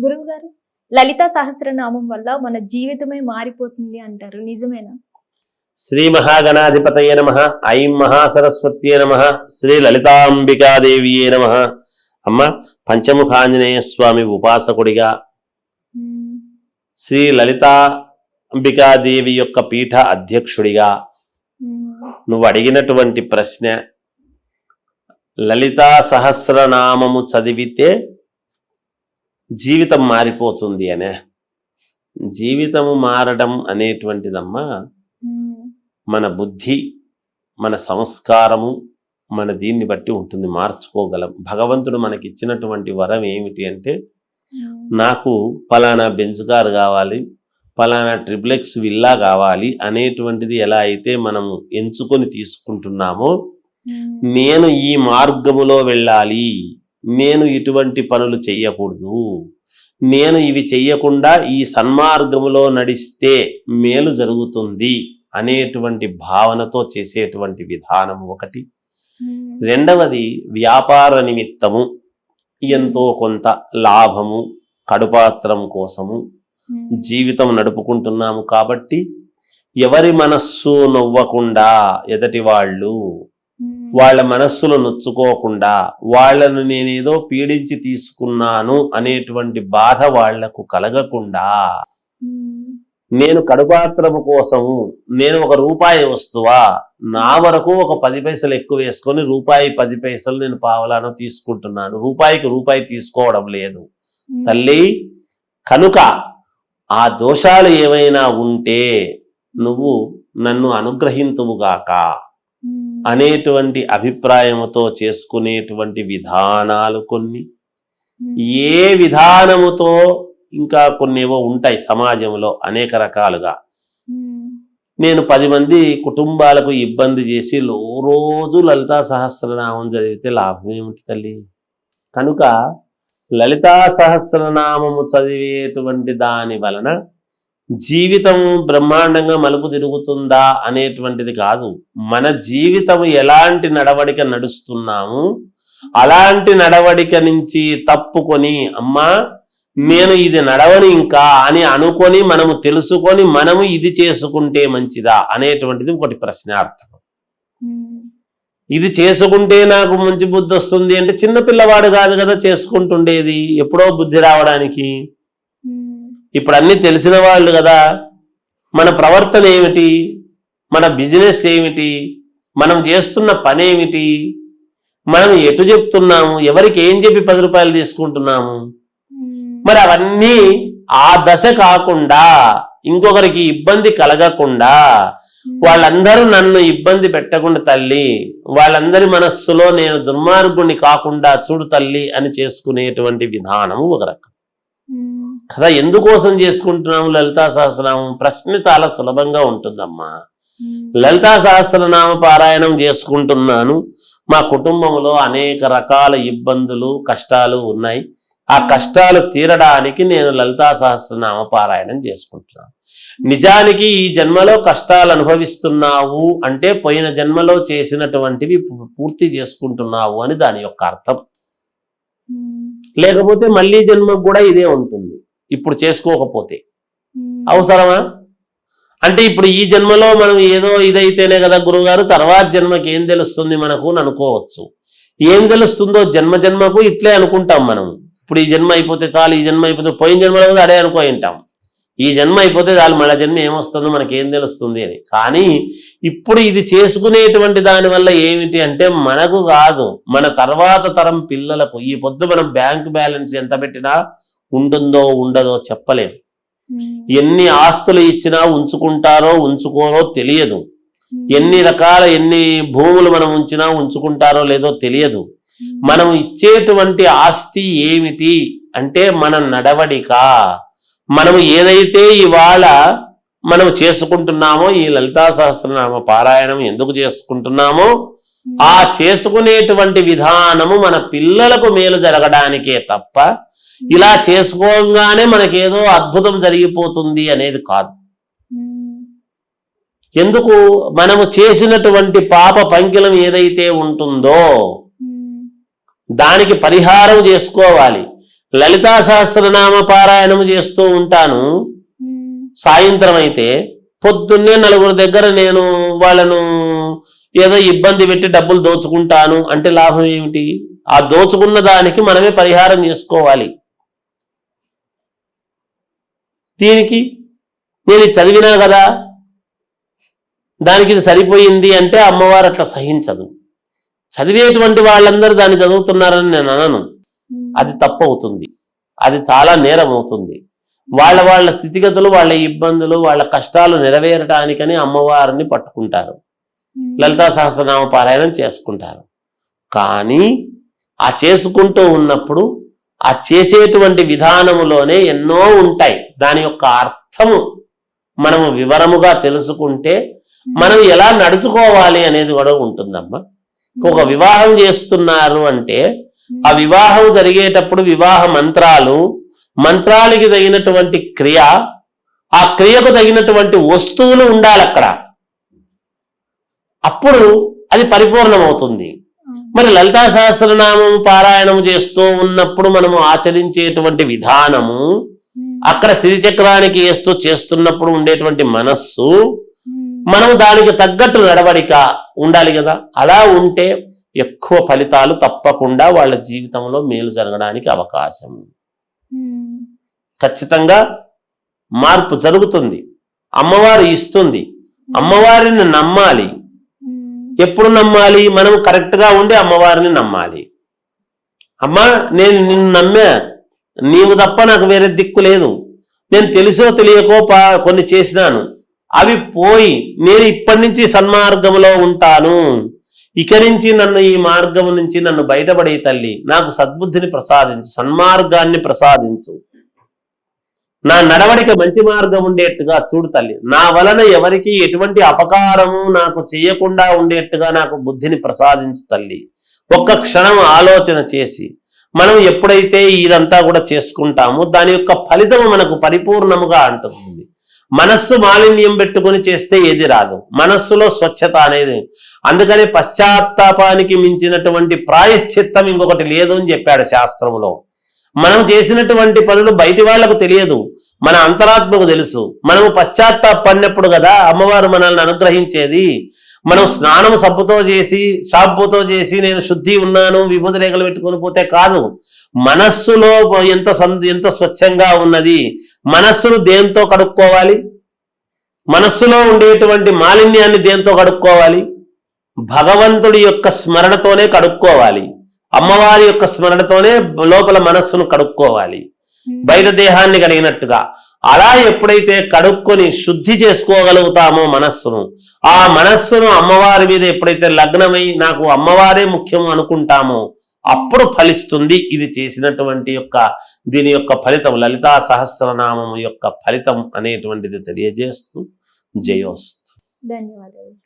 గురువు గారు లలిత సహస్రనామం వల్ల మన జీవితమే మారిపోతుంది అంటారు. నిజమేనా? శ్రీ మహాగణాధిపతయ నమ. ఐం మహాసరస్వత్యే నమ. శ్రీ లలితాంబికాదేవియే నమ. అమ్మ పంచముఖాంజనేయ స్వామి ఉపాసకుడిగా. శ్రీ లలితా అంబికాదేవి యొక్క పీఠ అధ్యక్షుడిగా. నువ్వు అడిగినటువంటి ప్రశ్న లలితా సహస్రనామము చదివితే జీవితం మారిపోతుంది అనే జీవితము మారడం అనేటువంటిదమ్మా మ్మ్. మన బుద్ధి మన సంస్కారము మన దీన్ని బట్టి ఉంటుంది మార్చుకోగలం భగవంతుడు మనకి ఇచ్చినటువంటి వరం ఏమిటి అంటే. నాకు పలానా బెంజ్ కార్ కావాలి పలానా ట్రిప్లెక్స్ విల్లా కావాలి అనేటువంటిది ఎలా అయితే మనము ఎంచుకొని తీసుకుంటున్నామో. నేను ఈ మార్గములో వెళ్ళాలి నేను ఇటువంటి పనులు చెయ్యకూడదు నేను ఇవి చెయ్యకుండా ఈ సన్మార్గములో నడిస్తే మేలు జరుగుతుంది అనేటువంటి భావనతో చేసేటువంటి విధానం ఒకటి. రెండవది వ్యాపార నిమిత్తము ఎంతో కొంత లాభము కడుపాత్రం కోసము. జీవితం నడుపుకుంటున్నాము కాబట్టి ఎవరి మనస్సు నవ్వకుండా ఎదటి వాళ్ళు. వాళ్ళ మనస్సులు నొచ్చుకోకుండా వాళ్ళను నేనేదో పీడించి తీసుకున్నాను అనేటువంటి బాధ వాళ్ళకు కలగకుండా. నేను కడుపాత్రము కోసము నేను ఒక రూపాయి వస్తువా నా వరకు ఒక పది పైసలు ఎక్కువ వేసుకొని రూపాయి పది పైసలు నేను పావలాను తీసుకుంటున్నాను రూపాయికి రూపాయి తీసుకోవడం లేదు. తల్లి కనుక ఆ దోషాలు ఏమైనా ఉంటే నువ్వు నన్ను అనుగ్రహింతువుగాక. అనేటువంటి అభిప్రాయముతో చేసుకునేటువంటి విధానాలు కొన్ని. ఏ విధానముతో ఇంకా కొన్ని ఏవో ఉంటాయి సమాజంలో అనేక రకాలుగా. నేను పది మంది కుటుంబాలకు ఇబ్బంది చేసి లో- రోజు లలితా సహస్రనామం చదివితే లాభం ఏమిటి తల్లి? కనుక లలితా సహస్రనామము చదివేటువంటి దాని వలన జీవితం బ్రహ్మాండంగా మలుపు తిరుగుతుందా అనేటువంటిది కాదు మన జీవితం ఎలాంటి నడవడిక నడుస్తున్నాము అలాంటి నడవడిక నుంచి తప్పుకొని అమ్మా నేను ఇది నడవని ఇంకా అని అనుకొని మనము తెలుసుకొని మనము ఇది చేసుకుంటే మంచిదా అనేటువంటిది ఒకటి ప్రశ్నార్థం. ఇది చేసుకుంటే నాకు మంచి బుద్ధి వస్తుంది అంటే చిన్న పిల్లవాడు కాదు కదా చేసుకుంటుండేది ఎప్పుడో బుద్ధి రావడానికి. ఇప్పుడు అన్ని తెలిసిన వాళ్ళు కదా. మన ప్రవర్తన ఏమిటి? మన బిజినెస్ ఏమిటి? మనం చేస్తున్న పని ఏమిటి? మనం ఎటు చెప్తున్నాము? ఎవరికి ఏం చెప్పి పది రూపాయలు తీసుకుంటున్నాము. మరి అవన్నీ ఆ దశ కాకుండా ఇంకొకరికి ఇబ్బంది కలగకుండా వాళ్ళందరూ నన్ను ఇబ్బంది పెట్టకుండా తల్లి వాళ్ళందరి మనస్సులో నేను దుర్మార్గుణ్ణి కాకుండా చూడు తల్లి అని చేసుకునేటువంటి విధానము ఒక రకం. కదా ఎందుకోసం చేసుకుంటున్నాము లలితా సహస్రనామం? ప్రశ్న చాలా సులభంగా ఉంటుందమ్మా. మ్మ్. లలితా సహస్రనామ పారాయణం చేసుకుంటున్నాను. మా కుటుంబంలో అనేక రకాల ఇబ్బందులు కష్టాలు ఉన్నాయి. ఆ కష్టాలు తీరడానికి నేను లలితా సహస్రనామ పారాయణం చేసుకుంటున్నాను. నిజానికి ఈ జన్మలో కష్టాలు అనుభవిస్తున్నావు అంటే పోయిన జన్మలో చేసినటువంటివి పూర్తి చేసుకుంటున్నావు అని దాని యొక్క అర్థం. లేకపోతే మళ్ళీ జన్మకు కూడా ఇదే ఉంటుంది. ఇప్పుడు చేసుకోకపోతే. అవసరమా? అంటే ఇప్పుడు ఈ జన్మలో మనం ఏదో ఇదైతేనే కదా గురువుగారు తర్వాత జన్మకి ఏం తెలుస్తుంది మనకు అని అనుకోవచ్చు. ఏం తెలుస్తుందో జన్మ జన్మకు ఇట్లే అనుకుంటాం మనం. ఇప్పుడు ఈ జన్మ అయిపోతే చాలు ఈ జన్మ అయిపోతే పోయిన జన్మలో కూడా అదే అనుకో ఉంటాం. ఈ జన్మ అయిపోతే చాలు మళ్ళీ జన్మ ఏమొస్తుందో మనకి ఏం తెలుస్తుంది అని. కానీ ఇప్పుడు ఇది చేసుకునేటువంటి దాని వల్ల ఏమిటి అంటే మనకు కాదు మన తర్వాత తరం పిల్లలకు ఈ పొద్దు మనం బ్యాంక్ బ్యాలెన్స్ ఎంత పెట్టినా ఉంటుందో ఉండదో చెప్పలేం మ్మ్. ఎన్ని ఆస్తులు ఇచ్చినా ఉంచుకుంటారో ఉంచుకోరో తెలియదు మ్మ్. ఎన్ని రకాల ఎన్ని భూములు మనం ఉంచినా ఉంచుకుంటారో లేదో తెలియదు మ్మ్. మనం ఇచ్చేటువంటి ఆస్తి ఏమిటి అంటే మన నడవడిక మనము ఏదైతే ఇవాళ మనం చేసుకుంటున్నామో ఈ లలితా సహస్రనామ పారాయణం ఎందుకు చేసుకుంటున్నామో ఆ చేసుకునేటువంటి విధానము మన పిల్లలకు మేలు జరగడానికే తప్ప ఇలా చేసుకోగానే మనకేదో అద్భుతం జరిగిపోతుంది అనేది కాదు. మ్మ్. ఎందుకు? మనము చేసినటువంటి పాప పంకిలం ఏదైతే ఉంటుందో మ్మ్. దానికి పరిహారం చేసుకోవాలి. లలితా సహస్రనామ పారాయణము చేస్తూ ఉంటాను. సాయంత్రం అయితే పొద్దున్నే నలుగురు దగ్గర నేను వాళ్ళను ఏదో ఇబ్బంది పెట్టి డబ్బులు దోచుకుంటాను అంటే లాభం ఏమిటి? ఆ దోచుకున్న దానికి మనమే పరిహారం చేసుకోవాలి. దీనికి నేను చదివినా కదా దానికి ఇది సరిపోయింది అంటే అమ్మవారు అట్లా సహించదు. చదివేటువంటి వాళ్ళందరూ దాన్ని చదువుతున్నారని నేను అనను. అది తప్పు అవుతుంది అది చాలా నేరం అవుతుంది వాళ్ళ వాళ్ళ స్థితిగతులు వాళ్ళ ఇబ్బందులు వాళ్ళ కష్టాలు నెరవేరటానికని అమ్మవారిని పట్టుకుంటారు. లలితా సహస్రనామ పారాయణం చేసుకుంటారు. కానీ ఆ చేసుకుంటూ ఉన్నప్పుడు ఆ చేసేటువంటి విధానములోనే ఎన్నో ఉంటాయి. దాని యొక్క అర్థము మనము వివరముగా తెలుసుకుంటే మనం ఎలా నడుచుకోవాలి అనేది కూడా ఉంటుందమ్మా. ఒక వివాహం చేస్తున్నారు అంటే ఆ వివాహం జరిగేటప్పుడు వివాహ మంత్రాలు మంత్రాలకి తగినటువంటి క్రియ ఆ క్రియకు తగినటువంటి వస్తువులు ఉండాలి అక్కడ అప్పుడు అది పరిపూర్ణమవుతుంది. మరి లలితా సహస్రనామం పారాయణం చేస్తూ ఉన్నప్పుడు మనము ఆచరించేటువంటి విధానము ఉమ్, అక్కడ శ్రీచక్రానికి వేస్తూ చేస్తున్నప్పుడు ఉండేటువంటి మనస్సు ఉమ్, మనం దానికి తగ్గట్టు నడవడిక ఉండాలి కదా. అలా ఉంటే ఎక్కువ ఫలితాలు తప్పకుండా వాళ్ళ జీవితంలో మేలు జరగడానికి అవకాశం. ఉమ్, ఖచ్చితంగా మార్పు జరుగుతుంది. అమ్మవారు ఇస్తుంది. అమ్మవారిని నమ్మాలి. ఎప్పుడు నమ్మాలి? మనం కరెక్ట్గా ఉండి అమ్మవారిని నమ్మాలి. అమ్మా నేను నిన్ను నమ్మా నీవు తప్ప నాకు వేరే దిక్కు లేదు. నేను తెలుసో తెలియకో పా కొన్ని చేసినాను. అవి పోయి నేను ఇప్పటి నుంచి సన్మార్గంలో ఉంటాను. ఇక నుంచి నన్ను ఈ మార్గం నుంచి నన్ను బయటపడే తల్లి. నాకు సద్బుద్ధిని ప్రసాదించు సన్మార్గాన్ని ప్రసాదించు. నా నడవడిక మంచి మార్గం ఉండేట్టుగా చూడు తల్లి. నా వలన ఎవరికి ఎటువంటి అపకారము నాకు చేయకుండా ఉండేట్టుగా నాకు బుద్ధిని ప్రసాదించు తల్లి. ఒక్క క్షణం ఆలోచన చేసి మనం ఎప్పుడైతే ఇదంతా కూడా చేసుకుంటామో దాని యొక్క ఫలితం మనకు పరిపూర్ణముగా అంటుంది. మనస్సు మాలిన్యం పెట్టుకొని చేస్తే ఏది రాదు. మనస్సులో స్వచ్ఛత అనేది అందుకని పశ్చాత్తాపానికి మించినటువంటి ప్రాయశ్చిత్తం ఇంకొకటి లేదు అని చెప్పాడు శాస్త్రంలో మనం చేసినటువంటి పనులు బయటి వాళ్ళకు తెలియదు. మన అంతరాత్మకు తెలుసు. మనము పశ్చాత్తాపడినప్పుడు కదా అమ్మవారు మనల్ని అనుగ్రహించేది. మనం స్నానం సబ్బుతో చేసి షాంపూతో చేసి నేను శుద్ధి ఉన్నాను విభూతి రేఖలు పెట్టుకొని పోతే కాదు. మనస్సులో ఎంత సం- ఎంత స్వచ్ఛంగా ఉన్నది. మనస్సును దేంతో కడుక్కోవాలి? మనస్సులో ఉండేటువంటి మాలిన్యాన్ని దేంతో కడుక్కోవాలి? భగవంతుడి యొక్క స్మరణతోనే కడుక్కోవాలి. అమ్మవారి యొక్క స్మరణతోనే లోపల మనస్సును కడుక్కోవాలి. బయట దేహాన్ని కలిగినట్టుగా. అలా ఎప్పుడైతే కడుక్కొని శుద్ధి చేసుకోగలుగుతామో మనస్సును ఆ మనస్సును అమ్మవారి మీద ఎప్పుడైతే లగ్నమై నాకు అమ్మవారే ముఖ్యం అనుకుంటామో అప్పుడు ఫలిస్తుంది ఇది చేసినటువంటి యొక్క దీని యొక్క ఫలితం లలితా సహస్రనామం యొక్క ఫలితం అనేటువంటిది తెలియజేస్తూ జయోస్తు. ధన్యవాదాలు.